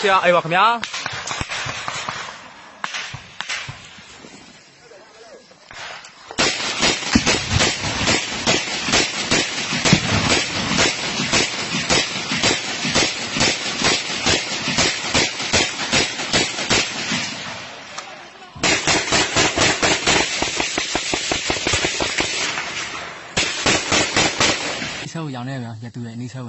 ဆရာအေးပါခင်ဗျာဒီဆက်ကိုရောင်းနေဗျာရတူရဲ့အနည်းဆက်ဝ